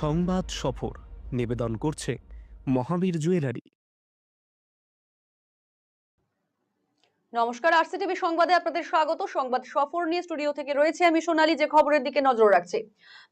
সংবাদ সফর। নিবেদন করছে মহাবীর জুয়েলারি। নমস্কার, আরসিটিভি সংবাদে আপনাদের স্বাগত। সংবাদ সফর নিয়ে স্টুডিও থেকে রয়েছে আমি সোনালি, যে খবরের দিকে নজর রাখছি।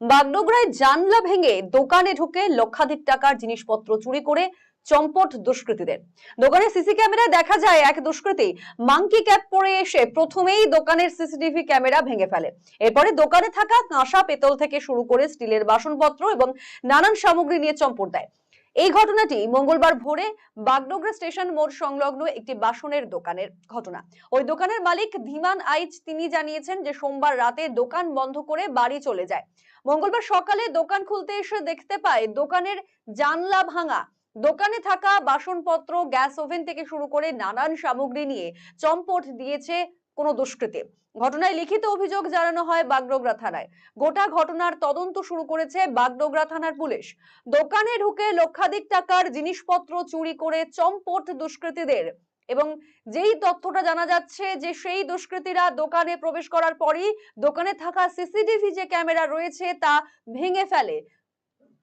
বাগডোগরায় জানলা ভেঙে দোকানে ঢুকে লক্ষাধিক টাকার জিনিসপত্র চুরি করে চম্পট দুষ্কৃতীদের। দোকানের সিসি ক্যামেরায় দেখা যায় এক দুষ্কৃতী। মাঙ্কি ক্যাপ পরে এসে প্রথমেই দোকানের সিসিটিভি ক্যামেরা ভেঙে ফেলে। এরপরে দোকানে থাকা কাঁসা পেতল থেকে শুরু করে স্টিলের বাসনপত্র এবং নানান সামগ্রী নিয়ে চম্পট দেয়। এই ঘটনাটি মঙ্গলবার ভোরে বাগডোগরা স্টেশন মোড় সংলগ্ন একটি বাসনের দোকানের ঘটনা। ওই দোকানের মালিক ধীমান আইচ তিনি জানিয়েছেন যে সোমবার রাতে দোকান বন্ধ করে বাড়ি চলে যায়। মঙ্গলবার সকালে দোকান খুলতে এসে দেখতে পায় দোকানের জানলা ভাঙা দোকানে থাকা বাসনপত্র, গ্যাস ওভেন থেকে শুরু করে নানান সামগ্রী নিয়ে চম্পট দিয়েছে কোনো দুষ্কৃতী। ঘটনায় লিখিত অভিযোগ জানানো হয় বাগডোগরা থানায়। গোটা ঘটনার তদন্ত শুরু করেছে বাগডোগরা থানার পুলিশ। দোকানে ঢুকে লক্ষাধিক টাকার জিনিসপত্র চুরি করে চম্পট দুষ্কৃতীদের এবং যেই তথ্যটা জানা যাচ্ছে যে সেই দুষ্কৃতীরা দোকানে প্রবেশ করার পরই দোকানে থাকা সিসিটিভি যে ক্যামেরা রয়েছে তা ভেঙে ফেলে।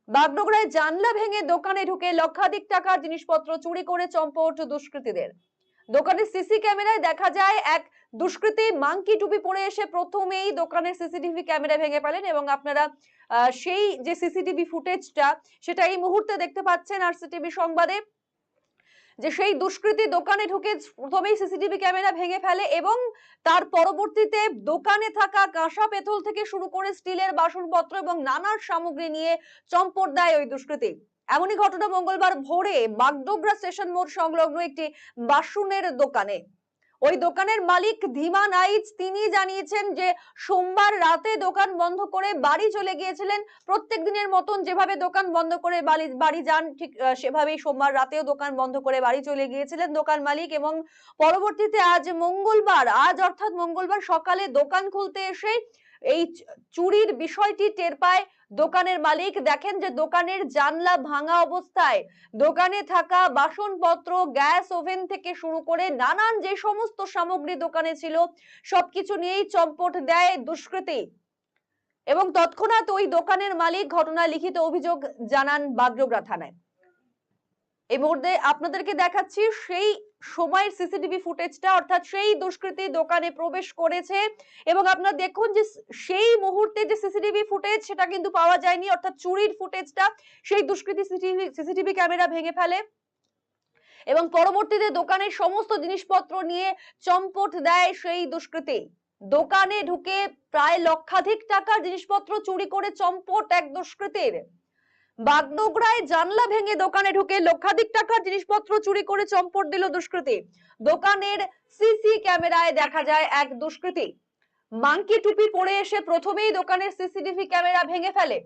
বাগডোগরায় জানলা ভেঙে দোকানে ঢুকে লক্ষাধিক টাকার জিনিসপত্র চুরি করে চম্পট দুষ্কৃতীদের। দোকানের সিসি ক্যামেরায় দেখা যায়, এক দুষ্কৃতী মাংকি টুপি পরে এসে প্রথমেই দোকানের সিসিটিভি ক্যামেরা ভেঙে ফেলেন এবং আপনারা সেই যে সিসিটিভি ফুটেজটা, সেটা এই মুহূর্তে দেখতে পাচ্ছেন আর সিটিভি সংবাদে। যে সেই দুষ্কৃতী দোকানে ঢুকে প্রথমেই সিসিটিভি ক্যামেরা ভেঙে ফেলে এবং তার পরবর্তীতে দোকানে থাকা কাঁসা পেথল থেকে শুরু করে স্টিলের বাসনপত্র এবং নানার সামগ্রী নিয়ে চম্পট দেয় ওই দুষ্কৃতী। এমনই ঘটনা মঙ্গলবার ভোরে বাগডোগরা স্টেশন মোড় সংলগ্ন একটি বাসনের দোকানে। ওই দোকানের মালিক ধীমান আইচ তিনি জানিয়েছেন যে, সোমবার রাতে দোকান বন্ধ করে বাড়ি চলে গিয়েছিলেন। প্রত্যেক দিনের মতন যেভাবে দোকান বন্ধ করে বাড়ি যান, ঠিক সেভাবেই সোমবার রাতেও দোকান বন্ধ করে বাড়ি চলে গিয়েছিলেন দোকান মালিক এবং পরবর্তীতে আজ মঙ্গলবার, আজ অর্থাৎ মঙ্গলবার সকালে দোকান খুলতে এসে এই চুরির বিষয়টি টের পায় দোকানের মালিক। দেখেন যে দোকানের জানলা ভাঙা অবস্থায় দোকানে থাকা বাসনপত্র, গ্যাস ওভেন থেকে শুরু করে নানান যে সমস্ত সামগ্রী দোকানে ছিল, সবকিছু নিয়েই চম্পট দেয় দুষ্কৃতী। এবং তৎক্ষণাৎ ওই দোকানের মালিক ঘটনা লিখিত অভিযোগ জানান বাগডোগরা থানায়। এই মুহূর্তে আপনাদেরকে দেখাচ্ছি সেই সময়ের সিসিটিভি ফুটেজটা, অর্থাৎ সেই দুষ্কৃতী দোকানে প্রবেশ করেছে এবং আপনারা দেখুন যে সেই মুহূর্তে যে সিসিটিভি ফুটেজ সেটা কিন্তু পাওয়া যায়নি, অর্থাৎ চুরির ফুটেজটা সেই দুষ্কৃতী সিসিটিভি ক্যামেরা ভেঙে ফেলে এবং পরবর্তীতে দোকানের সমস্ত জিনিসপত্র নিয়ে চম্পট দেয় সেই দুষ্কৃতী। দোকানে ঢুকে প্রায় লক্ষাধিক টাকার জিনিসপত্র চুরি করে চম্পট এক দুষ্কৃতীর। বাগডোগরায় জানলা ভেঙে দোকানে ঢুকে লক্ষাধিক টাকার জিনিসপত্র চুরি করে চম্পট দিল দুষ্কৃতী। দোকানের সিসি ক্যামেরায় দেখা যায় এক দুষ্কৃতী। মাংকি টুপি পরে এসে প্রথমেই দোকানের সিসিটিভি ক্যামেরা ভেঙে ফেলে।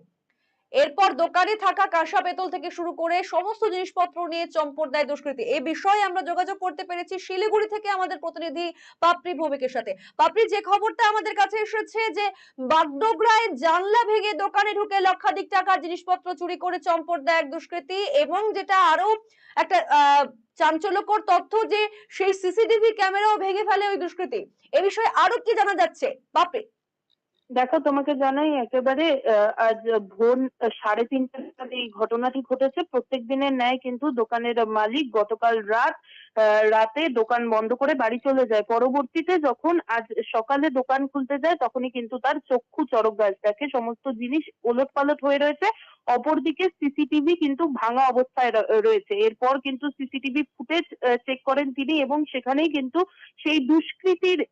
এরপর দোকানে থাকা কাঁসা পেতল থেকে শুরু করে সমস্ত জিনিসপত্র নিয়ে চম্পট দেয় দুষ্কৃতী। এই বিষয়ে আমরা যোগাযোগ করতে পেরেছি শিলিগুড়ি থেকে আমাদের প্রতিনিধি পাপড়ি ভৌমিকের সাথে। পাপড়ি, যে খবরটা আমাদের কাছে এসেছে যে বাগডোগরায় জানলা ভেঙে দোকানে ঢুকে লক্ষাধিক টাকার জিনিসপত্র চুরি করে চম্পট দেয় এক দুষ্কৃতী এবং যেটা আরও একটা চাঞ্চল্যকর তথ্য যে সেই সিসিটিভি ক্যামেরাও ভেঙে ফেলে ওই দুষ্কৃতী। এ বিষয়ে আরও কি জানা যাচ্ছে? পাপড়ি। দেখো, তোমাকে জানাই, একেবারে আজ ভোর সাড়ে তিনটে নাগাদ এই ঘটনাটি ঘটেছে। প্রত্যেক দিনের ন্যায় কিন্তু দোকানের মালিক গতকাল রাত রাতে দোকান বন্ধ করে বাড়ি চলে যায়। পরবর্তীতে যখন আজ সকালে দোকান খুলতে যায়, তখনই কিন্তু তার চক্ষু চরক গাছ দেখে। সমস্ত জিনিস ওলট পালট হয়ে রয়েছে। অপরদিকে সিসিটিভি কিন্তু ভাঙা অবস্থায় রয়েছে। এরপর কিন্তু সিসিটিভি ফুটেজ চেক করেন তিনি এবং সেখানেই কিন্তু সেই দুষ্কৃতির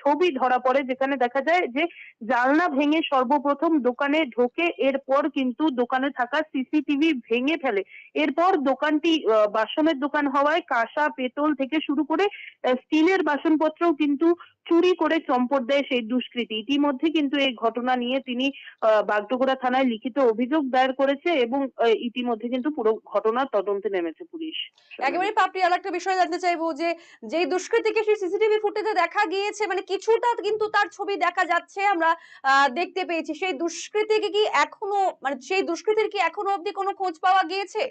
ছবি ধরা পড়ে, যেখানে দেখা যায় যে জানলা ভেঙে সর্বপ্রথম দোকানে ঢোকে, এরপর কিন্তু দোকানে থাকা সিসিটিভি ভেঙে ফেলে। এরপর দোকানটি বাসনের দোকান হওয়ায় কাঁসা পেতল থেকে শুরু করে স্টিলের বাসনপত্রও কিন্তু চুরি করে চম্পট দেয় সেই দুষ্কৃতী। ইতিমধ্যে কিন্তু এই ঘটনা নিয়ে তিনি বাগডোগরা থানায় লিখিত অভিযোগ দায়ের করেছে এবং ইতিমধ্যে কিন্তু পুরো ঘটনার তদন্তে নেমেছে পুলিশ। একেবারে পাপড়ি আর একটা বিষয় জানতে চাইব যে, যেই দুষ্কৃতীকে সেই সিসিটিভি ফুটেজে দেখা গিয়েছে মানে কিছুটা কিন্তু তার ছবি দেখা যাচ্ছে আমরা দেখতে পেয়েছি। সেই দুষ্কৃতীকে কি এখনও মানে সেই দুষ্কৃতীর কি এখনও অবধি কোনো খোঁজ পাওয়া গিয়েছে?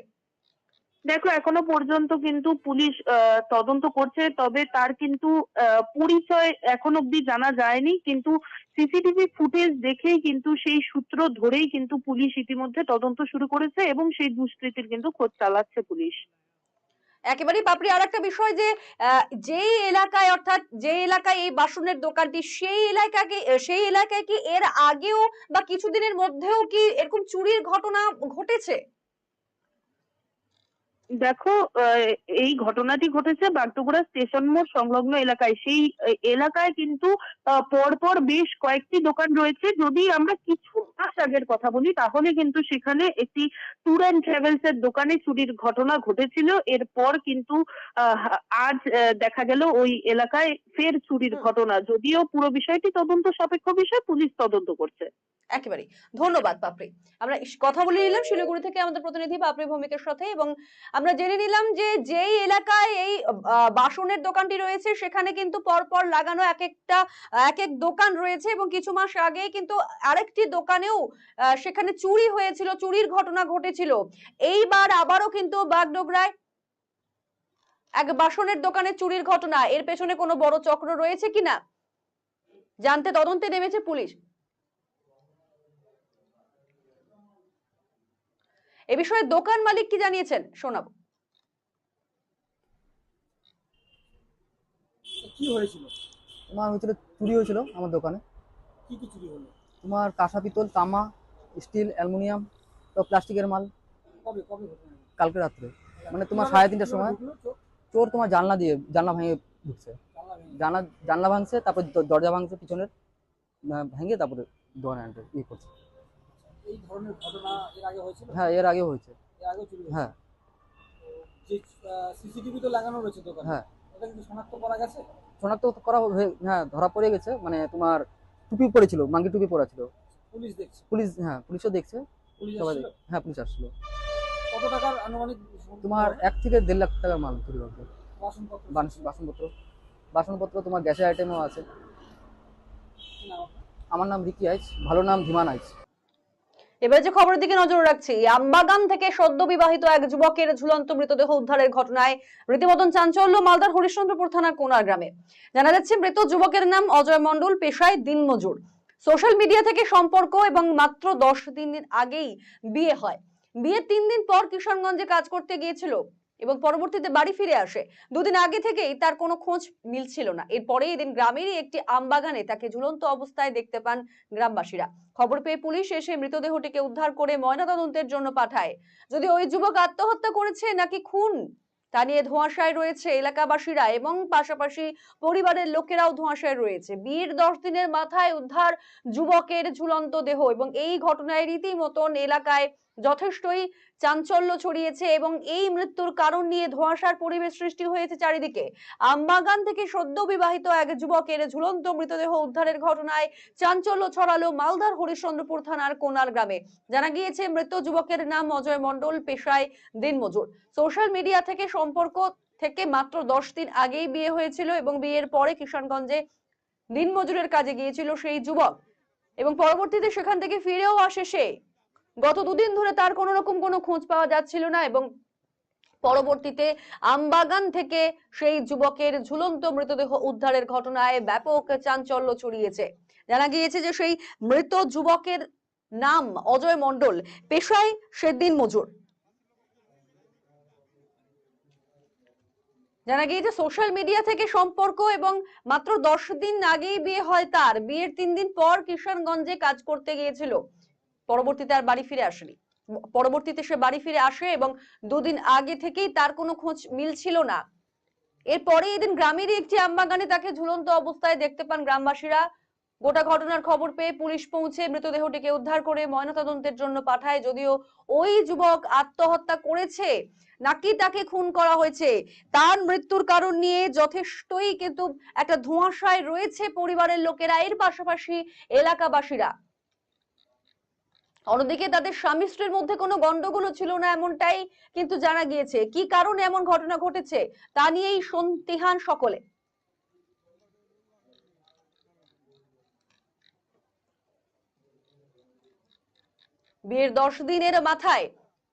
দেখো, এখনও পর্যন্ত কিন্তু পুলিশ তদন্ত করছে, তবে তার কিন্তু পরিচয় এখন অব্দি জানা যায়নি, কিন্তু সিসিটিভি ফুটেজ দেখেই কিন্তু সেই সূত্র ধরেই কিন্তু পুলিশ ইতিমধ্যে তদন্ত শুরু করেছে এবং সেই দুষ্কৃতির কিন্তু খোঁজ চালাচ্ছে পুলিশ। একেবারেই পাপড়ি আর একটা বিষয় যে যেই এলাকায়, অর্থাৎ যে এলাকায় এই বাসনের দোকানটি, সেই এলাকাকে সেই এলাকায় কি এর আগেও বা কিছুদিনের মধ্যেও কি এরকম চুরির ঘটনা ঘটেছে? দেখো এই ঘটনাটি ঘটেছে বাগডোগরা স্টেশন মোড় সংলগ্ন এলাকায়। সেই এলাকায় কিন্তু পরপর বেশ কয়েকটি দোকান রয়েছে। যদি আমরা কিছু মাস আগের কথা বলি তাহলে কিন্তু সেখানে একটি ট্যুর অ্যান্ড ট্রাভেলস এর দোকানে চুরির ঘটনা ঘটেছিল। এরপর কিন্তু আজ দেখা গেল ওই এলাকায় ফের চুরির ঘটনা। যদিও পুরো বিষয়টি তদন্ত সাপেক্ষ বিষয় পুলিশ তদন্ত করছে। একেবারে ধন্যবাদ পাপড়ি আমরা কথা বলে নিলাম শিলিগুড়ি থেকে আমাদের প্রতিনিধি পাপড়ি ভৌমিকের সাথে এবং আমরা জেনে নিলাম যে যেই এলাকায় এই বাসনের দোকানটি রয়েছে, সেখানে কিন্তু পরপর লাগানো এক একটা এক এক দোকান রয়েছে এবং কিছু মাস আগে কিন্তু আরেকটি দোকানেও সেখানে চুরি হয়েছিল, চুরির ঘটনা ঘটেছিল। এইবার আবারও কিন্তু বাগডোগরায় এক বাসনের দোকানে চুরির ঘটনা। এর পেছনে কোনো বড় চক্র রয়েছে কিনা? জানতে তদন্তে নেমেছে পুলিশ। এ বিষয়ে দোকান মালিক কি জানিয়েছেন? শোনাবো। কি হয়েছিল? তোমার হয়েছিল চুরি হয়েছিল আমার দোকানে। কি কি চুরি হলো? তোমার কাঁসা পিতল তামা স্টিল অ্যালুমিনিয়াম তো প্লাস্টিকের মাল। কবে কবে কালকে রাত্রে। মানে তোমার সাড়ে তিনটার সময় চোর? তোমার জানলা দিয়ে জানলা ভেঙে ঢুকছে। জানলা জানলা জানলা ভাঙছে তারপর দরজা ভাঙছে পিছনের ভেঙে তারপরে দোকানে ইয়ে করছে। এই ধরনের ঘটনা এর আগে হয়েছিল? হ্যাঁ এর আগে হয়েছে। এর আগে চুরি হ্যাঁ। সিসিটিভি তো লাগানো রয়েছে দোকানে? হ্যাঁ। ওটা কিন্তু শনাক্ত করা গেছে? শনাক্ত করা হয়ে- হ্যাঁ ধরা পড়ে গেছে। মানে তোমার টুপি পরেছিল মাঙ্গি টুপি পরা ছিল। পুলিশ দেখছে? পুলিশ হ্যাঁ পুলিশও দেখছে। সবাই? হ্যাঁ পুলিশ আসছিল। কত টাকার আনুমানিক তোমার এক থেকে দেড় লাখ টাকার মাল চুরি করছে বাসনপত্র? বাসনপত্র। তোমার গ্যাসের আইটেমও আছে। কি? আমার নাম রিকি আইচ ভালো নাম ধীমান আইচ এবার যে খবরের দিকে নজর রাখছি, আমবাগান থেকে সদ্য বিবাহিত এক যুবকের ঝুলন্ত মৃতদেহ উদ্ধারের ঘটনায় রীতিমতন চাঞ্চল্য, মালদার হরিশ্চন্দ্রপুর থানার কোনার গ্রামে। জানা যাচ্ছে, মৃত যুবকের নাম অজয় মণ্ডল, পেশায় দিনমজুর সোশ্যাল মিডিয়া থেকে সম্পর্ক এবং মাত্র দশ দিন আগেই বিয়ে হয়। বিয়ের তিন দিন পর কিশোরগঞ্জে কাজ করতে গিয়েছিল। এবং পরবর্তীতে বাড়ি ফিরে আসে। দুদিন আগে থেকেই তার কোনো খোঁজ মিলছিল না। এরপরে এদিন গ্রামেরই একটি আমবাগানে তাকে ঝুলন্ত অবস্থায় দেখতে পান গ্রামবাসীরা। খবর পেয়ে পুলিশ এসে মৃতদেহটিকে উদ্ধার করে ময়নাতদন্তের জন্য পাঠায়। যদি ওই যুবক আত্মহত্যা করেছে নাকি খুন, তা নিয়ে ধোঁয়াশায় রয়েছে এলাকাবাসীরা এবং পাশাপাশি পরিবারের লোকেরাও ধোঁয়াশায় রয়েছে। বিয়ের দশ দিনের মাথায় উদ্ধার যুবকের ঝুলন্ত দেহ এবং এই ঘটনায় রীতিমতন এলাকায় যথেষ্টই চাঞ্চল্য ছড়িয়েছে এবং এই মৃত্যুর কারণ নিয়ে ধোঁয়াশার পরিবেশ সৃষ্টি হয়েছে চারিদিকে। আমবাগান থেকে সদ্য বিবাহিত এক যুবকের ঝুলন্ত মৃতদেহ উদ্ধারের ঘটনায় চাঞ্চল্য ছড়ালো মালদার হরিশ্চন্দ্রপুর থানার কোনার গ্রামে। জানা গিয়েছে, মৃত যুবকের নাম অজয় মণ্ডল, পেশায় দিনমজুর। সোশ্যাল মিডিয়া থেকে সম্পর্ক থেকে মাত্র দশ দিন আগেই বিয়ে হয়েছিল এবং বিয়ের পরে কিষানগঞ্জে দিনমজুরের কাজে গিয়েছিল সেই যুবক। এবং পরবর্তীতে সেখান থেকে ফিরেও আসে সে। গত দুদিন ধরে তার কোনো রকম কোনো খোঁজ পাওয়া যাচ্ছিল না এবং পরবর্তীতে আমবাগান থেকে সেই যুবকের ঝুলন্ত মৃতদেহ উদ্ধারের ঘটনায় ব্যাপক চাঞ্চল্য ছড়িয়েছে। জানা গিয়েছে যে সেই মৃত যুবকের নাম অজয় মণ্ডল, পেশায় সে দিন মজুর। জানা গিয়েছে সোশ্যাল মিডিয়া থেকে সম্পর্ক এবং মাত্র দশ দিন আগেই বিয়ে হয় তার। বিয়ের তিন দিন পর কিষানগঞ্জে কাজ করতে গিয়েছিল। পরবর্তীতে আর বাড়ি ফিরে আসেনি। পরবর্তীতে সে বাড়ি ফিরে আসে এবং দুদিন আগে থেকেই তার কোনো খোঁজ মিলছিল না। এরপরে এদিন গ্রামেরই একটি আমবাগানে তাকে ঝুলন্ত অবস্থায় দেখতে পান গ্রামবাসীরা। গোটা ঘটনার খবর পেয়ে পুলিশ পৌঁছে মৃতদেহটিকে উদ্ধার করে ময়নাতদন্তের জন্য পাঠায়। যদিও ওই যুবক আত্মহত্যা করেছে, নাকি তাকে খুন করা হয়েছে, তার মৃত্যুর কারণ নিয়ে যথেষ্টই কিন্তু একটা ধোঁয়াশায় রয়েছে পরিবারের লোকেরা, এর পাশাপাশি এলাকাবাসীরা। অন্যদিকে তাদের স্বামী স্ত্রীর মধ্যে কোনো গন্ডগোল ছিল না এমনটাই কিন্তু জানা গিয়েছে। কি কারণে এমন ঘটনা ঘটেছে, তা নিয়েই সন্তিহান সকলে। বিয়ের দশ দিনের মাথায়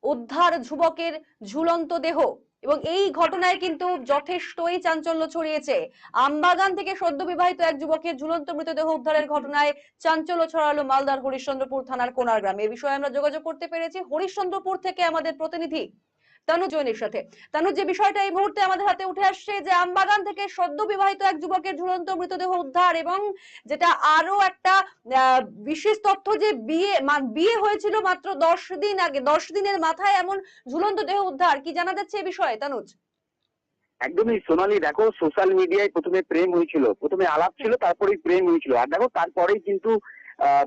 উদ্ধার যুবকের ঝুলন্ত দেহ। এবং এই ঘটনায় কিন্তু যথেষ্টই চাঞ্চল্য ছড়িয়েছে। আমবাগান থেকে সদ্য বিবাহিত এক যুবকের ঝুলন্ত মৃতদেহ উদ্ধারের ঘটনায় চাঞ্চল্য ছড়ালো মালদার হরিশ্চন্দ্রপুর থানার কোনার গ্রামে এ বিষয়ে আমরা যোগাযোগ করতে পেরেছি। হরিশ্চন্দ্রপুর থেকে আমাদের প্রতিনিধি তানু সাথে। তানু যে বিষয়টা এই মুহূর্তে আমাদের হাতে উঠে আসছে যে আমবাগান থেকে সদ্য বিবাহিত এক যুবকের ঝুলন্ত মৃতদেহ উদ্ধার এবং যেটা আরও একটা বিশেষ তথ্য যে বিয়ে বিয়ে হয়েছিল মাত্র দশ দিন আগে, দশ দিনের মাথায় এমন ঝুলন্ত দেহ উদ্ধার। কি জানা যাচ্ছে এই বিষয়ে, তানুজ? একদমই। সোনালি, দেখো সোশ্যাল মিডিয়ায় প্রথমে প্রেম হয়েছিল। প্রথমে আলাপ ছিল, তারপরেই প্রেম হয়েছিল। আর দেখো, তারপরেই কিন্তু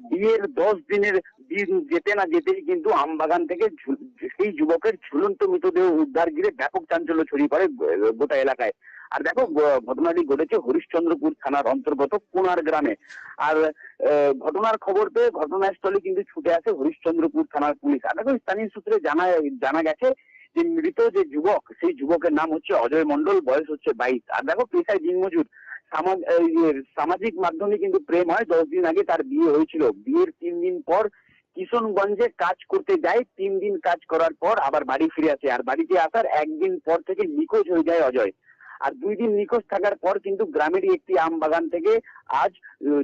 বিয়ের দশ দিনের দিন যেতে না যেতেই কিন্তু আমবাগান থেকে সেই যুবকের ঝুলন্ত মৃতদেহ উদ্ধার ঘিরে ব্যাপক চাঞ্চল্য ছড়িয়ে পড়ে গোটা এলাকায়। আর দেখো ঘটনাটি ঘটেছে হরিশ্চন্দ্রপুর থানার অন্তর্গত কোনার গ্রামে। আর ঘটনার খবর পেয়ে ঘটনাস্থলে কিন্তু ছুটে আসে হরিশ্চন্দ্রপুর থানার পুলিশ। আর দেখো, স্থানীয় সূত্রে জানা জানা গেছে যে মৃত যে যুবক, সেই যুবকের নাম হচ্ছে অজয় মন্ডল বয়স হচ্ছে বাইশ। আর দেখো, পেশায় দিনমজুর। সামাজিক মাধ্যমে কিন্তু প্রেম হয়। দশ দিন আগে তার বিয়ে হয়েছিল। বিয়ের তিন দিন পর কিশনগঞ্জে কাজ করতে যায়। তিন দিন কাজ করার পর আবার বাড়ি ফিরে আসে। আর বাড়িতে আসার একদিন পর থেকে নিখোঁজ হয়ে যায় অজয়। আর দুই দিন নিখোঁজ থাকার পর কিন্তু গ্রামেরই একটি আম বাগান থেকে আজ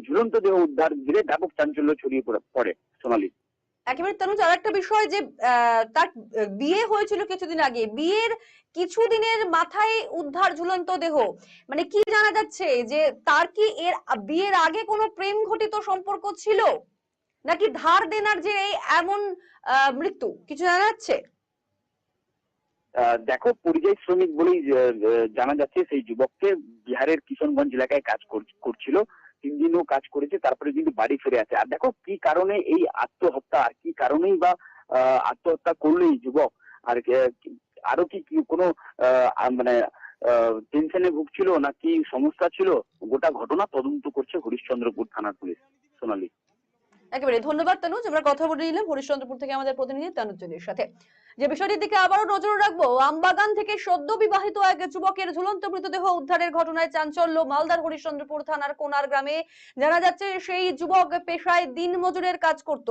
ঝুলন্ত দেহ উদ্ধার ঘিরে ব্যাপক চাঞ্চল্য ছড়িয়ে পড়ে- পড়ে সোনালী। একেবারে তানুজ আর একটা বিষয় যে তার বিয়ে হয়েছিল কিছুদিন আগে। বিয়ের কিছুদিনের মাথায় উদ্ধার ঝুলন্ত দেহ। মানে কি জানা যাচ্ছে যে, তার কি এর, বিয়ের আগে কোনো প্রেম ঘটিত সম্পর্ক ছিল? নাকি ধার দেনার যে এই এমন মৃত্যু, কিছু জানা যাচ্ছে? দেখো, পরিযায়ী শ্রমিক বলেই জানা যাচ্ছে, সেই যুবককে বিহারের কিশনগঞ্জ এলাকায় কাজ কর- করছিল। তিন দিনও কাজ করেছে, তারপরে কিন্তু বাড়ি ফিরে আসে। আর দেখো কি কারণে এই আত্মহত্যা, আর কি কারণেই বা আত্মহত্যা করল এই যুবক? আর আরও কি কোনো মানে টেনশনে ভুগছিল না কি সমস্যা ছিল? গোটা ঘটনা তদন্ত করছে হরিশ্চন্দ্রপুর থানার পুলিশ, সোনালী। একেবারে ধন্যবাদ তানুজ আমরা কথা বলে নিলাম হরিশ্চন্দ্রপুর থেকে আমাদের প্রতিনিধি তানুজ্জনের সাথে। যে বিষয়টির দিকে আবারও নজর রাখব, আমবাগান থেকে সদ্য বিবাহিত এক যুবকের ঝুলন্ত মৃতদেহ উদ্ধারের ঘটনায় চাঞ্চল্য, মালদার হরিশ্চন্দ্রপুর থানার কোনার গ্রামে জানা যাচ্ছে সেই যুবক পেশায় দিন মজুরের কাজ করত।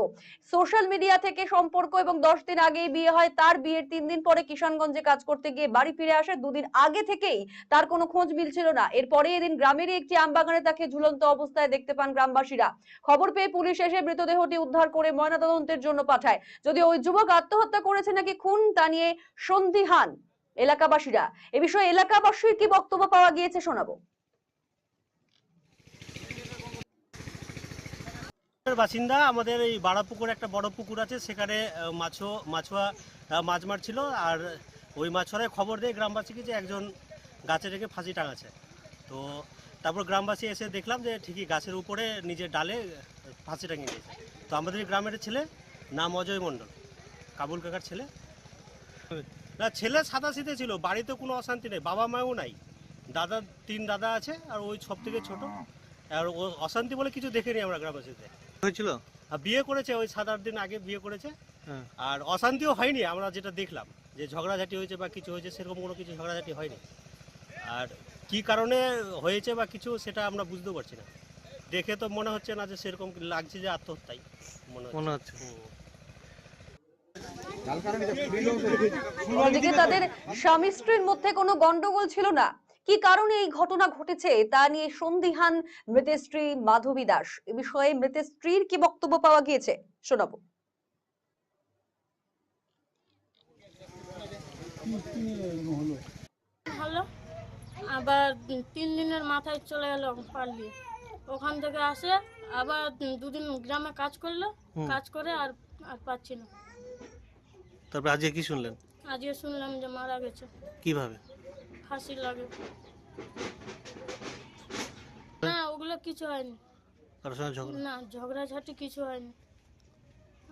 সোশ্যাল মিডিয়া থেকে সম্পর্ক এবং দশ দিন আগে বিয়ে হয়, তার বিয়ের তিন দিন পরে কিষানগঞ্জে কাজ করতে গিয়ে বাড়ি ফিরে আসে। দুদিন আগে থেকেই তার কোনো খোঁজ মিলছিল না। এরপরে এদিন গ্রামেরই একটি আমবাগানে তাকে ঝুলন্ত অবস্থায় দেখতে পান গ্রামবাসীরা। খবর পেয়ে পুলিশ এসে মৃতদেহটি উদ্ধার করে ময়নাতদন্তের জন্য পাঠায়। যদি ওই যুবক আত্মহত্যা করেছে নাকি খুন, তা নিয়ে সন্দিহান এলাকাবাসীরা। এ বিষয়ে এলাকাবাসীর কি বক্তব্য পাওয়া গিয়েছে শোনাবো। বাসিন্দা, আমাদের এই বাড়া পুকুর একটা বড় পুকুর আছে, সেখানে মাছও মাছুয়া মাছ মারছিল। আর ওই মাছরায় খবর দেয় গ্রামবাসীকে যে একজন গাছে রেখে ফাঁসি টাঙাচ্ছে। তো তারপর গ্রামবাসী এসে দেখলাম যে ঠিকই গাছের উপরে নিজের ডালে ফাঁসি টাঙিয়ে দিয়েছে। তো আমাদের এই গ্রামের ছেলে নাম অজয় মণ্ডল কাবুল কাকার ছেলে। না ছেলে সাদা শীতে ছিল বাড়িতে কোনো অশান্তি নেই বাবা মাও নাই। দাদা তিন দাদা আছে আর ওই সব থেকে ছোট। আর ও অশান্তি বলে কিছু দেখিনি আমরা গ্রামবাসীতে। হয়েছিল? আর বিয়ে করেছে ওই সাত আট দিন আগে বিয়ে করেছে। হ্যাঁ। আর অশান্তিও হয়নি আমরা যেটা দেখলাম যে ঝগড়াঝাটি হয়েছে বা কিছু হয়েছে সেরকম কোনো কিছু ঝগড়াঝাটি হয়নি। আর কি কারণে হয়েছে বা কিছু সেটা আমরা বুঝতে পারছি না। দেখে তো মনে হচ্ছে না যে সেরকম লাগছে যে আত্মহত্যাই মনে হচ্ছে। মনে। অন্যদিকে তাদের স্বামী স্ত্রীর মধ্যে কোনো গন্ডগোল ছিল না। কি কারণে এই ঘটনা ঘটেছে তা নিয়ে সন্দিহান মৃতের স্ত্রী মাধবী দাস। এ বিষয়ে মৃতের স্ত্রীর কি বক্তব্য পাওয়া গিয়েছে শোনাবো। ভালো আবার তিন দিনের মাথায় চলে গেল পালিয়ে ওখান থেকে আসে আবার দুদিন গ্রামে কাজ করল কাজ করে আর আর পাচ্ছি না। তারপরে আজকে কি শুনলেন? আজকে শুনলাম যে মারা গেছে। কীভাবে? ফাঁসি লাগে। না ওগুলো কিছু হয়নি। কারোর সঙ্গে ঝগড়া? না ঝগড়াঝাটি কিছু হয়নি।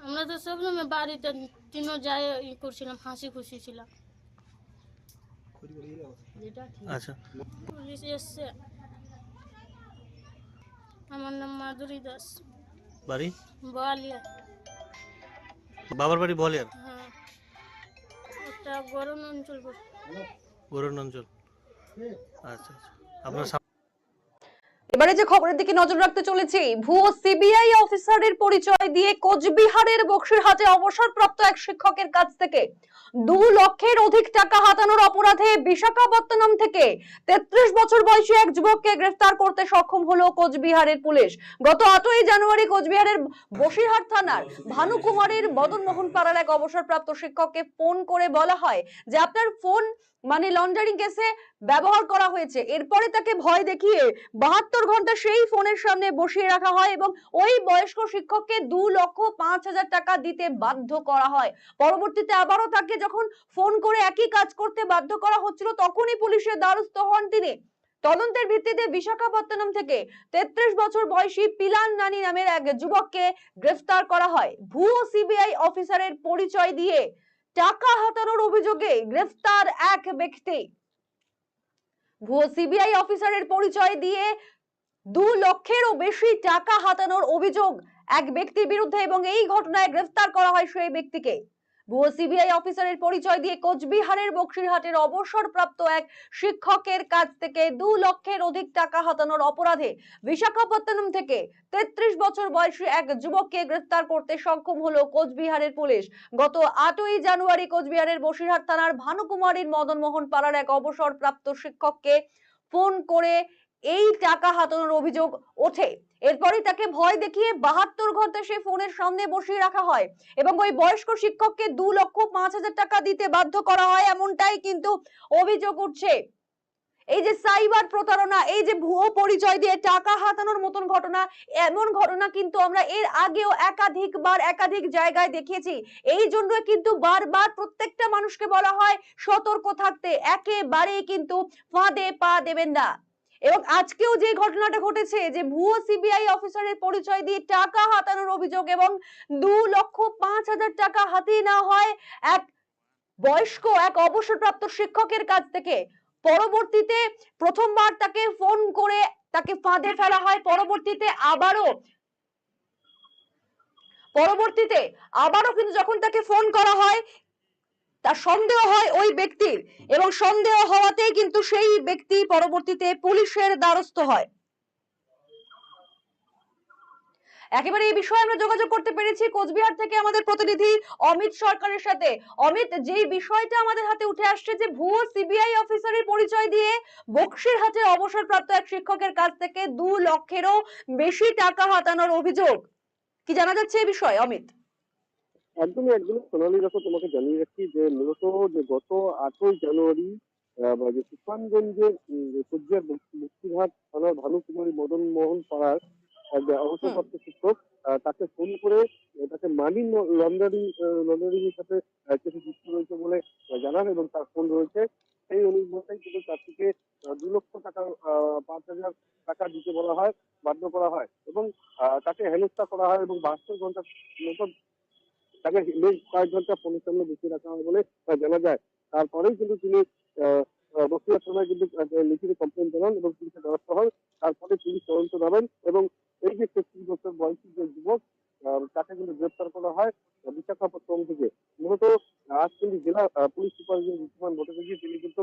আমরা তো সবসময় বাড়িতে তিনও যাই ই করছিলাম হাসি খুশি ছিলাম। আচ্ছা। পুলিশ এসছে। আমার নাম মাধুরী দাস। বাড়ি? বোয়ালিয়া বাবার বাড়ি বলে হ্যাঁ। একটা গরম অঞ্চল বলে। অঞ্চল। আচ্ছা আচ্ছা। আপনার এবারে যে খবরের দিকে নজর রাখতে চলেছি, ভুয়ো সিবিআই অফিসারের পরিচয় দিয়ে কোচবিহারের বক্সিরহাটে অবসরপ্রাপ্ত এক শিক্ষকের কাছ থেকে দু লক্ষের অধিক টাকা হাতানোর অপরাধে বিশাখাপত্তনম থেকে তেত্রিশ বছর বয়সী এক যুবককে গ্রেফতার করতে সক্ষম হলো কোচবিহারের পুলিশ। গত আটই জানুয়ারি কোচবিহারের বসিরহাট থানার ভানুকুমারের মদন মোহন পাড়ার এক অবসরপ্রাপ্ত শিক্ষককে ফোন করে বলা হয় যে আপনার ফোন মানে লন্ডারিং কেসে ব্যবহার করা হয়েছে। এরপরে তাকে ভয় দেখিয়ে বাহাত্তর ঘণ্টা সেই ফোনের সামনে বসিয়ে রাখা হয় এবং ওই বয়স্ক শিক্ষককে দু লক্ষ পাঁচ হাজার টাকা দিতে বাধ্য করা হয়। পরবর্তীতে আবারও তাকে যখন ফোন করে একই কাজ করতে বাধ্য করা হচ্ছিল, তখনই পুলিশের দ্বারস্থ হন তিনি। তদন্তের ভিত্তিতে বিশাখাপত্তনম থেকে তেত্রিশ বছর বয়সী পিলান নানি নামের এক যুবককে গ্রেফতার করা হয়। ভুয়ো সিবিআই অফিসারের পরিচয় দিয়ে টাকা হাতানোর অভিযোগে গ্রেফতার এক ব্যক্তি। ভুয়ো সিবিআই অফিসারের পরিচয় দিয়ে দু লক্ষেরও বেশি টাকা হাতানোর অভিযোগ এক ব্যক্তির বিরুদ্ধে এবং এই ঘটনায় গ্রেফতার করা হয় সেই ব্যক্তিকে। ভুয়ো সিবিআই অফিসারের পরিচয় দিয়ে কোচবিহারের বক্সিরহাটের অবসরপ্রাপ্ত এক শিক্ষকের কাছ থেকে দু লক্ষের অধিক টাকা হাতানোর অপরাধে বিশাখাপত্তনম থেকে তেত্রিশ বছর বয়সী এক যুবককে গ্রেফতার করতে সক্ষম হলো কোচবিহারের পুলিশ। গত আটই জানুয়ারি কোচবিহারের বসিরহাট থানার ভানুকুমারীর মদন মোহন পাড়ার এক অবসরপ্রাপ্ত শিক্ষককে ফোন করে এই টাকা হাতানোর অভিযোগ ওঠে। এরপরই তাকে ভয় দেখিয়ে বাহাত্তর ঘণ্টা সে ফোনের সামনে বসিয়ে রাখা হয় এবং ওই বয়স্ক শিক্ষককে দু লক্ষ পাঁচ হাজার টাকা দিতে বাধ্য করা হয় এমনটাই কিন্তু অভিযোগ উঠছে। এই যে সাইবার প্রতারণা, এই যে ভুয়ো পরিচয় দিয়ে টাকা হাতানোর মতন ঘটনা, এমন ঘটনা কিন্তু আমরা এর আগেও একাধিকবার একাধিক জায়গায় দেখিয়েছি এই জন্য কিন্তু বারবার প্রত্যেকটা মানুষকে বলা হয় সতর্ক থাকতে। একেবারেই কিন্তু ফাঁদে পা দেবেন না। এবং আজকেও যে ঘটনাটা ঘটেছে, যে ভুয়ো সিবিআই অফিসারের পরিচয় দিয়ে টাকা হাতানোর অভিযোগ এবং দু লক্ষ পাঁচ হাজার টাকা হাতিয়ে নেওয়া হয় এক বয়স্ক এক অবসরপ্রাপ্ত শিক্ষকের কাছ থেকে। পরবর্তীতে প্রথমবার তাকে ফোন করে তাকে ফাঁদে ফেলা হয়। পরবর্তীতে আবারও পরবর্তীতে আবারও কিন্তু যখন তাকে ফোন করা হয় তার সন্দেহ হয় ওই ব্যক্তির এবং সন্দেহ হওয়াতেই কিন্তু সেই ব্যক্তি পরবর্তীতে পুলিশের দ্বারস্থ হয়। একেবারে এই বিষয়ে আমরা যোগাযোগ করতে পেরেছি। কোচবিহার থেকে আমাদের প্রতিনিধি অমিত সরকারের সাথে। অমিত, যেই বিষয়টা আমাদের হাতে উঠে আসছে যে ভুয়ো সিবিআই অফিসারের পরিচয় দিয়ে বক্সির হাতে অবসরপ্রাপ্ত এক শিক্ষকের কাছ থেকে দু লক্ষেরও বেশি টাকা হাতানোর অভিযোগ। কি জানা যাচ্ছে এই বিষয়ে, অমিত? একদমই একদমই। সোনালী দেখো তোমাকে জানিয়ে রাখি যে মূলত যে গত আটই জানুয়ারি যে তুফানগঞ্জের উম, সূর্যের মুক্তিঘাট থানার ভানুকুমারী মদন মোহন পাড়ার এক অবসরপ্রাপ্ত শিক্ষক তাকে ফোন করে তাকে মানি লন্ডারিং লন্ডারিং এর সাথে কিছু যুক্ত রয়েছে বলে জানান এবং তার ফোন রয়েছে। সেই অনুযায়ী কিন্তু তার থেকে দু লক্ষ টাকা পাঁচ হাজার টাকা দিতে বলা হয় বাধ্য করা হয় এবং তাকে হেনস্থা করা হয় এবং বাহাত্তর ঘণ্টা মতো তাকে বেশ কয়েক ঘণ্টা ফোনের সামনে বসিয়ে রাখা হয় বলে জানা যায়। তারপরেই কিন্তু তিনি বসিরহাট থানায় কিন্তু লিখিত কমপ্লেন জানান এবং পুলিশের দ্বারস্থ হন। তারপরে পুলিশ তদন্ত নামেন এবং এই যে তেত্রিশ বছর বয়সী যে যুবক তাকে কিন্তু গ্রেপ্তার করা হয় আহ, বিশাখাপত্তনম থেকে। মূলত আজ কিন্তু জেলা পুলিশ সুপার ঋতুমান ভট্টাচার্য তিনি কিন্তু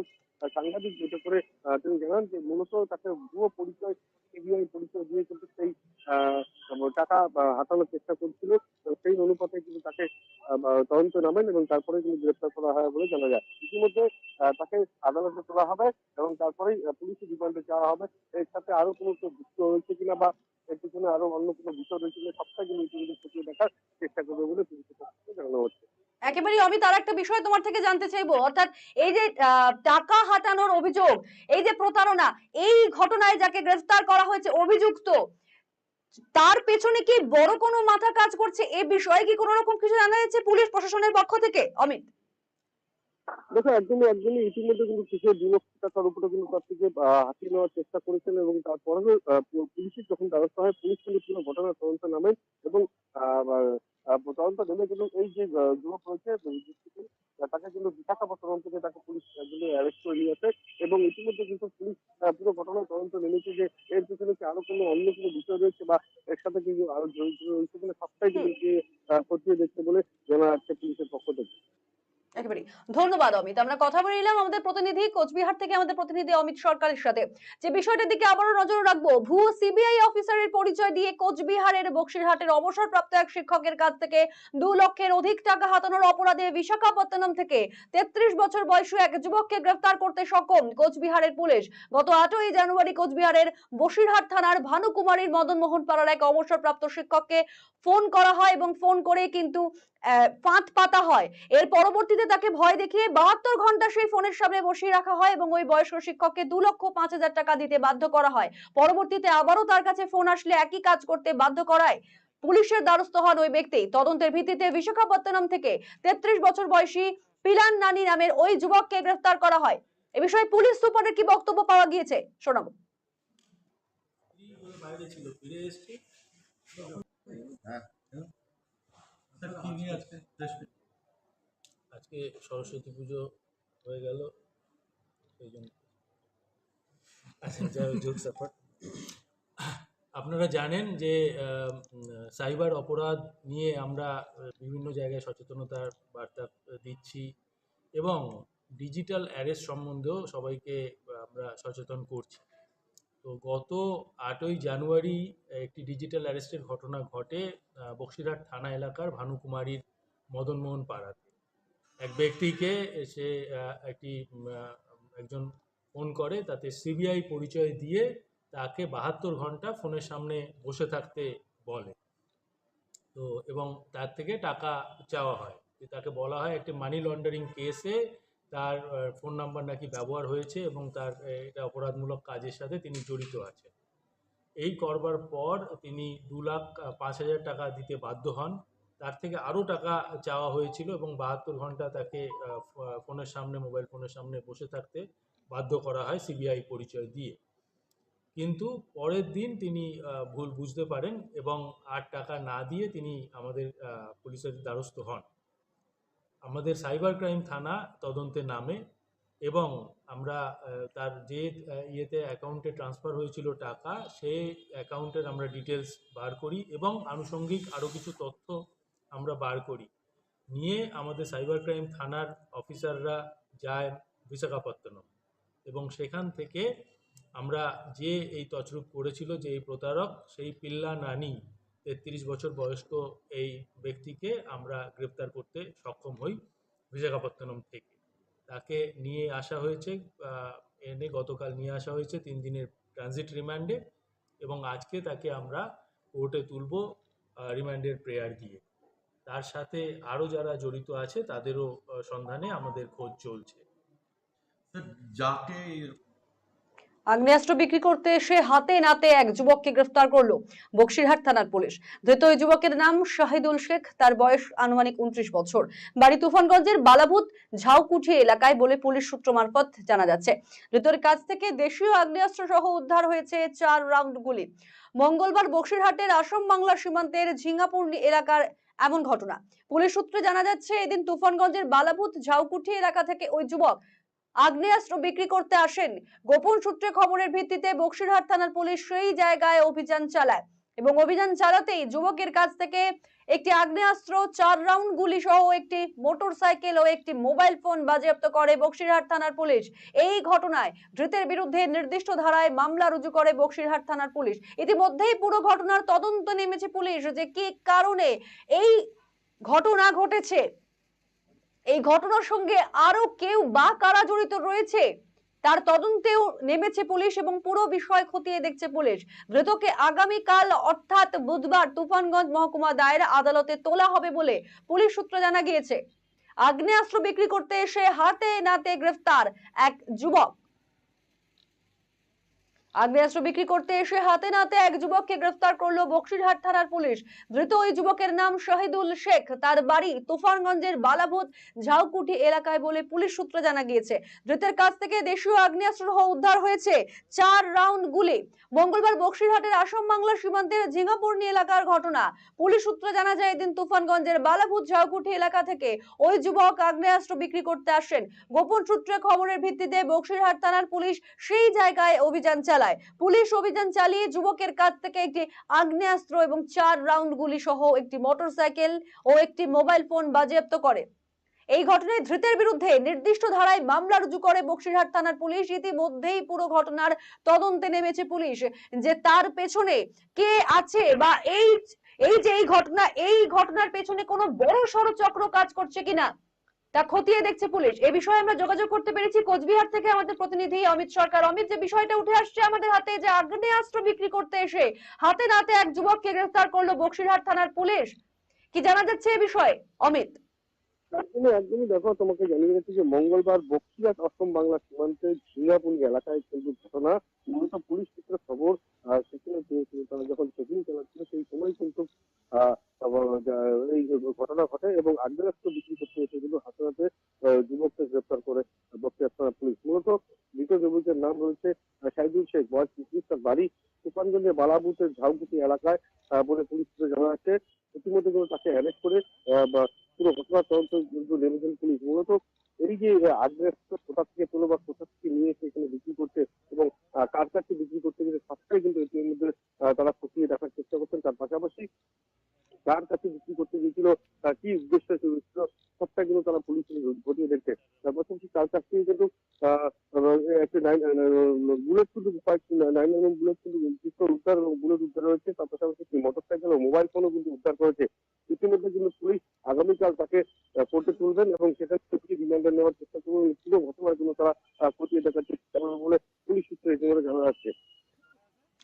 সাংবাদিক বৈঠক করে তিনি জানান যে মূলত তাকে ভুয়ো পরিচয় সিবিআই পরিচয় দিয়ে কিন্তু সেই টাকা হাতানোর চেষ্টা করছিল। সেই অনুপাতে কিন্তু তাকে তদন্ত নামেন এবং তারপরে কিন্তু গ্রেপ্তার করা হয় বলে জানা যায়। ইতিমধ্যে তাকে আদালতে তোলা হবে এবং তারপরেই আহ, পুলিশি রিমান্ডে যাওয়া হবে। এর সাথে আরও কোনো যুক্ত রয়েছে কিনা বা এর পিছনে আরও অন্য কোনো বিষয় রয়েছে কিনা সবটা কিন্তু ইতিমধ্যে খতিয়ে দেখার চেষ্টা করবে বলে পুলিশের পক্ষ থেকে জানানো হচ্ছে। একেবারে আমি তার একটা বিষয় তোমার থেকে জানতে চাইব। অর্থাৎ এই যে টাকা হাতানোর অভিযোগ এই যে প্রতারণা এই ঘটনায় যাকে গ্রেফতার করা হয়েছে অভিযুক্ত তার পেছনে কি বড় কোনো মাথা কাজ করছে? এ বিষয়ে কি কোনো রকম কিছু জানা যাচ্ছে পুলিশ প্রশাসনের পক্ষ থেকে? অমিত। দেখো, একদমই একদমই ইতিমধ্যে কিন্তু কিছু টাকার উপরে কিন্তু তার থেকে হাতিয়ে নেওয়ার চেষ্টা করেছেন এবং তারপরেও পুলিশের যখন দ্বারস্থ হয়, পুলিশ কিন্তু পুরো ঘটনার তদন্ত নামেন এবং তদন্ত নেমে কিন্তু এই যে যুবক রয়েছে তাকে কিন্তু বিশাখাপত্তনম থেকে তাকে পুলিশ অ্যারেস্ট করে নিয়েছে এবং ইতিমধ্যে কিন্তু পুলিশ পুরো ঘটনার তদন্ত নেমেছে যে এর পিছনে কি আরও কোনো অন্য কোনো বিষয় রয়েছে বা এর সাথে কিছু আরও জড়িত রয়েছে কিনা সবটাই কিন্তু খতিয়ে দেখছে বলে জানা যাচ্ছে পুলিশের পক্ষ থেকে। একেবারে ধন্যবাদ, অমিত। আমরা কথা বলে নিলাম আমাদের প্রতিনিধি কোচবিহার থেকে আমাদের প্রতিনিধি অমিত সরকারের সাথে। যে বিষয়টার দিকে আবারও নজর রাখব, ভুয়ো সিবিআই অফিসারের পরিচয় দিয়ে কোচবিহারের বক্সিরহাটের অবসরপ্রাপ্ত এক শিক্ষকের কাছ থেকে দু লক্ষের অধিক টাকা হাতানোর অপরাধে বিশাখাপত্তনম থেকে তেত্রিশ বছর বয়সী এক যুবককে গ্রেফতার করতে সক্ষম কোচবিহারের পুলিশ। গত আটই জানুয়ারি কোচবিহারের বসিরহাট থানার ভানুকুমারীর মদন মোহন পাড়ার এক অবসরপ্রাপ্ত শিক্ষককে ফোন করা হয় এবং ফোন করে কিন্তু ফাঁদ পাতা হয়। এর পরবর্তীতে তাকে ভয় দেখিয়ে বাহাত্তর ঘণ্টা সেই ফোনের সামনে বসিয়ে রাখা হয় এবং ওই বয়স্ক শিক্ষককে দু লক্ষ পাঁচ হাজার টাকা দিতে বাধ্য করা হয়। পরবর্তীতে আবারও তার কাছে ফোন আসলে একই কাজ করতে বাধ্য করায়। পুলিশের দ্বারস্থ হন ওই ব্যক্তি। তদন্তের ভিত্তিতে বিশাখাপত্তনম থেকে তেত্রিশ বছর বয়সী পিলান নানি নামের ওই যুবককে গ্রেফতার করা হয়। এ বিষয়ে পুলিশ সুপারের কি বক্তব্য পাওয়া গিয়েছে, শোনাবো। ফিরে এসছি স্যার কি নিয়ে আজকে সরস্বতী পুজো হয়ে গেল। সেই জন্য। আচ্ছা আপনারা জানেন যে সাইবার অপরাধ নিয়ে আমরা বিভিন্ন জায়গায় সচেতনতার বার্তা দিচ্ছি এবং ডিজিটাল অ্যারেস্ট সম্বন্ধেও সবাইকে আমরা সচেতন করছি। তো গত আটই জানুয়ারি একটি ডিজিটাল অ্যারেস্টের ঘটনা ঘটে বক্সিরহাট থানা এলাকার ভানুকুমারীর মদনমোহন পাড়াতে। এক ব্যক্তিকে সে একটি একজন ফোন করে, তাতে সিবিআই পরিচয় দিয়ে তাকে বাহাত্তর ঘণ্টা ফোনের সামনে বসে থাকতে বলে। তো, এবং তার থেকে টাকা চাওয়া হয়। তাকে বলা হয় একটি মানি লন্ডারিং কেসে তার ফোন নাম্বার নাকি ব্যবহার হয়েছে এবং তার এটা অপরাধমূলক কাজের সাথে তিনি জড়িত আছেন। এই করবার পর তিনি দু লাখ পাঁচ হাজার টাকা দিতে বাধ্য হন। তার থেকে আরও টাকা চাওয়া হয়েছিল এবং বাহাত্তর ঘণ্টা তাকে ফোনের সামনে, মোবাইল ফোনের সামনে বসে থাকতে বাধ্য করা হয় সিবিআই পরিচয় দিয়ে। কিন্তু পরের দিন তিনি ভুল বুঝতে পারেন এবং আর টাকা না দিয়ে তিনি আমাদের পুলিশের দ্বারস্থ হন। আমাদের সাইবার ক্রাইম থানা তদন্তে নামে এবং আমরা তার যে ইয়েতে অ্যাকাউন্টে ট্রান্সফার হয়েছিল টাকা সেই অ্যাকাউন্টের আমরা ডিটেলস বার করি এবং আনুষঙ্গিক আরও কিছু তথ্য আমরা বার করি। নিয়ে আমাদের সাইবার ক্রাইম থানার অফিসাররা যায় বিশাখাপত্তনম এবং সেখান থেকে আমরা যে এই তছরূপ করেছিল, যে এই প্রতারক, সেই পিল্লা নানি তেত্রিশ বছর বয়স্ক এই ব্যক্তিকে আমরা গ্রেপ্তার করতে সক্ষম হই বিশাখাপত্তনম থেকে। তাকে নিয়ে আসা হয়েছে এনে গতকাল নিয়ে আসা হয়েছে তিন দিনের ট্রানজিট রিমান্ডে এবং আজকে তাকে আমরা কোর্টে তুলব রিমান্ডের প্রেয়ার দিয়ে। তার সাথে আরও যারা জড়িত আছে তাদেরও সন্ধানে আমাদের খোঁজ চলছে। যাকে আগ্নেয়াস্ত্র বিক্রি করতে এসে হাতে নাতে এক যুবককে গ্রেফতার করল বক্সিরহাট থানার পুলিশ। ধৃত ওই যুবকের নাম শাহিদুল শেখ, তার বয়স আনুমানিক উনত্রিশ বছর। বাড়ি তুফানগঞ্জের বালাভূত ঝাউকুঠি এলাকায় বলে পুলিশ সূত্র মারফত জানা যাচ্ছে। ধৃতর কাছ থেকে দেশীয় আগ্নেয়াস্ত্র সহ উদ্ধার হয়েছে চার রাউন্ড গুলি। মঙ্গলবার বক্সিরহাটের আসাম বাংলা সীমান্তের ঝিঙ্গাপুর এলাকার এমন ঘটনা। পুলিশ সূত্রে জানা যাচ্ছে, এদিন তুফানগঞ্জের বালাভূত ঝাউকুঠি এলাকা থেকে ওই যুবক আগ্নেয়াস্ত্র বিক্রি করতে আসেন। গোপন সূত্রে খবরের ভিত্তিতে বক্সিরহাট থানার পুলিশ সেই জায়গায় অভিযান চালায় এবং অভিযান চালাতেই যুবকের কাছ থেকে একটি আগ্নেয়াস্ত্র, চার রাউন্ড গুলি সহ একটি মোটর সাইকেল ও একটি মোবাইল ফোন বাজেয়াপ্ত করে বক্সিরহাট থানার পুলিশ। এই ঘটনায় ধৃতের বিরুদ্ধে নির্দিষ্ট ধারায় মামলা রুজু করে বক্সিরহাট থানার পুলিশ। ইতিমধ্যেই পুরো ঘটনার তদন্ত নেমেছে পুলিশ যে কি কারণে এই ঘটনা ঘটেছে। এই ঘটনার সঙ্গে আরও কেউ বা কারা জড়িত রয়েছে? তার তদন্তেও নেমেছে পুলিশ এবং পুরো বিষয় খতিয়ে দেখছে পুলিশ। ধৃতকে আগামীকাল অর্থাৎ বুধবার তুফানগঞ্জ মহকুমা দায়ের আদালতে তোলা হবে বলে পুলিশ সূত্রে জানা গিয়েছে। আগ্নেয়াস্ত্র বিক্রি করতে এসে হাতে নাতে গ্রেফতার এক যুবক। আগ্নেয়াস্ত্র বিক্রি করতে এসে হাতে নাতে এক যুবককে গ্রেফতার করল বক্সিরহাট থানার পুলিশ। ধৃত ওই যুবকের নাম শাহিদুল শেখ। তার বাড়ি তুফানগঞ্জের বালাভূত ঝাউকুঠি এলাকায় বলে পুলিশ সূত্রে জানা গিয়েছে। ধৃতের কাছ থেকে দেশীয় আগ্নেয়াস্ত্র উদ্ধার হয়েছে চার রাউন্ড গুলি। মঙ্গলবার বক্সিরহাটের আসাম বাংলা সীমান্তের ঝিঙ্গাপুরনি এলাকার ঘটনা। পুলিশ সূত্রে জানা যায়, এদিন তুফানগঞ্জের বালাভূত ঝাউকুঠি এলাকা থেকে ওই যুবক আগ্নেয়াস্ত্র বিক্রি করতে আসেন। গোপন সূত্রে খবরের ভিত্তিতে বক্সিরহাট থানার পুলিশ সেই জায়গায় অভিযান চালায়। পুলিশ অভিযান চালিয়ে যুবকের কাছ থেকে একটি আগ্নেয়াস্ত্র এবং চার রাউন্ড গুলি সহ একটি মোটরসাইকেল ও একটি মোবাইল ফোন বাজেয়াপ্ত করে। এই ঘটনায় ধৃতের বিরুদ্ধে নির্দিষ্ট ধারায় মামলা রুজু করে বক্সিরহাট থানার পুলিশ। ইতিমধ্যেই পুরো ঘটনার তদন্তে নেমেছে পুলিশ। যে তার পেছনে কে আছে বা এই এই যে এই ঘটনা, এই ঘটনার পেছনে কোনো বড় সড় চক্র কাজ করছে কিনা? তা খতিয়ে দেখছে পুলিশ। এ বিষয়ে আমরা যোগাযোগ করতে পেরেছি। কোচবিহার থেকে আমাদের প্রতিনিধি অমিত সরকার। অমিত, যে বিষয়টা উঠে আসছে আমাদের হাতে, যে আগ্নেয়াস্ত্র বিক্রি করতে এসে হাতে নাতে এক যুবককে গ্রেফতার করল বক্সিরহাট থানার পুলিশ। কি জানা যাচ্ছে এ বিষয়ে? অমিত। একদমই একদমই দেখো, তোমাকে জানিয়ে গেছি যে মঙ্গলবার বক্সিরহাট অসম বাংলা সীমান্তে ঝিঙ্গাপুঞ্জ এলাকায় কিন্তু ঘটনা। মূলত পুলিশ সূত্রে খবর সেখানে পেয়েছিল তারা যখন চেকিং চালাচ্ছিল, সেই সময় কিন্তু এই ঘটনা ঘটে এবং আগ্নেয়াস্ত্র বিক্রি করতে এসে কিন্তু হাতে হাতে যুবককে গ্রেপ্তার করে বক্সিরহাট থানা পুলিশ। মূলত মৃত যুবকের নাম রয়েছে সাইদুল শেখ। বয়স পঁচিশ, তার বাড়ি তুফানগঞ্জের বালাবুতের ঝাউকুটি এলাকায় বলে পুলিশ সূত্রে জানা যাচ্ছে ইতিমধ্যে কিন্তু তাকে অ্যারেস্ট করে পুরো ঘটনার তদন্ত কিন্তু নেমেছেন পুলিশ মূলত এই যে আগ্নেয়াস্ত্র কোথা থেকে তোলো বা কোথা থেকে নিয়ে এসে এখানে বিক্রি করতে এবং কার কাছে বিক্রি করতে গেলে সবটাই কিন্তু এটির মধ্যে তারা খতিয়ে দেখার চেষ্টা করছেন। তার পাশাপাশি কার কাছে বিক্রি করতে গিয়েছিল তার কি উদ্দেশ্য ছিল সবটা কিন্তু তারা পুলিশ ঘটিয়ে দেখছে। তার পাশাপাশি তার কাছ থেকে কিন্তু বুলেট কিন্তু নাইন এম বুলেট কিন্তু উদ্ধার এবং বুলেট উদ্ধার হয়েছে। তার পাশাপাশি মোটর সাইকেল ও মোবাইল ফোনও কিন্তু উদ্ধার করেছে ইতিমধ্যে কিন্তু পুলিশ আগামীকাল তাকে আহ, কোর্টে তুলবেন এবং সেখান নেওয়ার চেষ্টা ঘটনার জন্য তারা খতিয়ে দেখার চেষ্টা বলে পুলিশ সূত্রে ইতিমধ্যে জানা যাচ্ছে।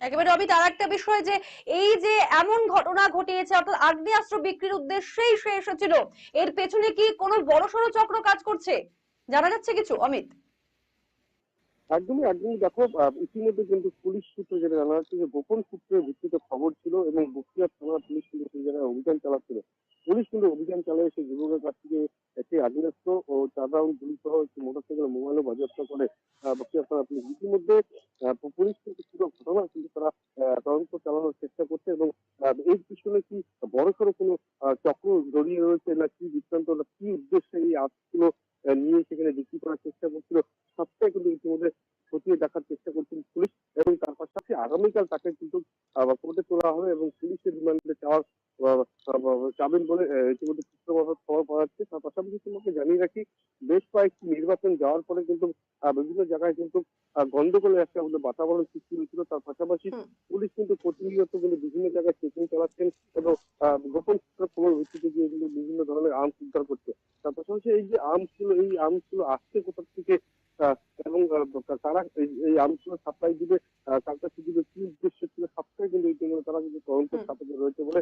একেবারে অমিত আর একটা বিষয় যে এই যে এমন ঘটনা ঘটিয়েছে অর্থাৎ আগ্নেয়াস্ত্র বিক্রির উদ্দেশ্যেই সে এসেছিল এর পেছনে কি কোনো বড়সড় চক্র কাজ করছে? জানা যাচ্ছে কিছু অমিত? একদমই একদমই। দেখো ইতিমধ্যে কিন্তু পুলিশ সূত্রে যেটা জানা যাচ্ছে যে গোপন সূত্রের ভিত্তিতে খবর ছিল এবং বক্সিয়ার থানার পুলিশ কিন্তু সেই জায়গায় অভিযান চালাচ্ছিল। পুলিশ কিন্তু অভিযান চালিয়ে সেই যুবকের কাছ থেকে একটি আগ্নেয়াস্ত্র ও চার রাউন্ড গুলি সহ একটি মোটরসাইকেল মোবাইলও বাজেয়াপ্ত করে থানার পুলিশ ইতিমধ্যে পুলিশ কিন্তু পুরো ঘটনা কিন্তু তারা তদন্ত চালানোর চেষ্টা করছে এবং এর পিছনে কি বড়সড় কোনো চক্র জড়িয়ে রয়েছে না কি বৃত্তান্ত না কি উদ্দেশ্যে এই আর্টগুলো নিয়ে সেখানে বিক্রি করার চেষ্টা করছিল, সবটাই কিন্তু ইতিমধ্যে খতিয়ে দেখার চেষ্টা করছেন পুলিশ এবং তার পাশাপাশি আগামীকাল তাকে কিন্তু কোর্টে তোলা হবে এবং পুলিশের রিমান্ডে চাওয়ার চাবেন বলে ইতিমধ্যে সূত্র খবর পাওয়া যাচ্ছে তার পাশাপাশি তোমাকে জানিয়ে রাখি বেশ কয়েকটি নির্বাচন যাওয়ার পরে কিন্তু বিভিন্ন জায়গায় কিন্তু গন্ডগোলের একটা আমাদের বাতাবরণ সৃষ্টি হয়েছিল। তার পাশাপাশি পুলিশ কিন্তু প্রতিনিয়ত কিন্তু বিভিন্ন জায়গায় চেকিং চালাচ্ছেন এবং গোপন সূত্রের খবর ভিত্তিতে গিয়ে কিন্তু বিভিন্ন ধরনের আর্মস উদ্ধার করছে। তার পাশাপাশি এই যে আর্মসগুলো এই আর্মসগুলো আসছে কোথা থেকে এবং তারা এই- এই আর্মসগুলো সাপ্লাই দিবে কার কাছে দিবে কি উদ্দেশ্য ছিল সবটাই কিন্তু ইতিমধ্যে তারা কিন্তু তদন্তের। সাপেক্ষে রয়েছে বলে